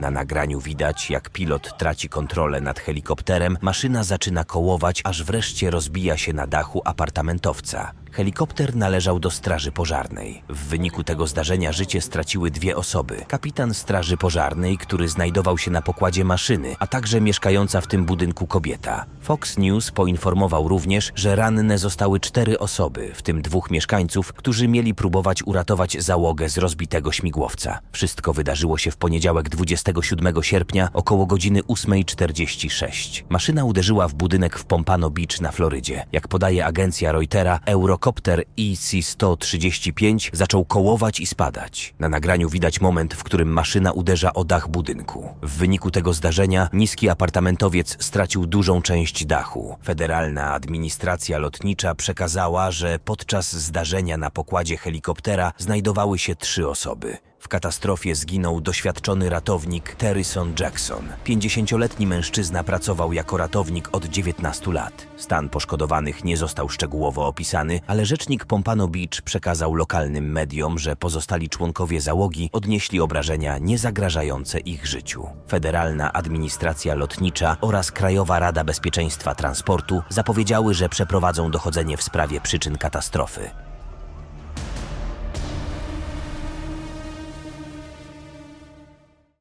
Na nagraniu widać, jak pilot traci kontrolę nad helikopterem, maszyna zaczyna kołować, aż wreszcie rozbija się na dachu apartamentowca. Helikopter należał do straży pożarnej. W wyniku tego zdarzenia życie straciły dwie osoby. Kapitan straży pożarnej, który znajdował się na pokładzie maszyny, a także mieszkająca w tym budynku kobieta. Fox News poinformował również, że ranne zostały cztery osoby, w tym dwóch mieszkańców, którzy mieli próbować uratować załogę z rozbitego śmigłowca. Wszystko wydarzyło się w poniedziałek 27 sierpnia około godziny 8.46. Maszyna uderzyła w budynek w Pompano Beach na Florydzie. Jak podaje agencja Reutera, Eurocopter EC-135 zaczął kołować i spadać. Na nagraniu widać moment, w którym maszyna uderza o dach budynku. W wyniku tego zdarzenia niski apartamentowiec stracił dużą część dachu. Federalna administracja lotnicza przekazała, że podczas zdarzenia na pokładzie helikoptera znajdowały się trzy osoby. W katastrofie zginął doświadczony ratownik Terryson Jackson. 50-letni mężczyzna pracował jako ratownik od 19 lat. Stan poszkodowanych nie został szczegółowo opisany, ale rzecznik Pompano Beach przekazał lokalnym mediom, że pozostali członkowie załogi odnieśli obrażenia niezagrażające ich życiu. Federalna Administracja Lotnicza oraz Krajowa Rada Bezpieczeństwa Transportu zapowiedziały, że przeprowadzą dochodzenie w sprawie przyczyn katastrofy.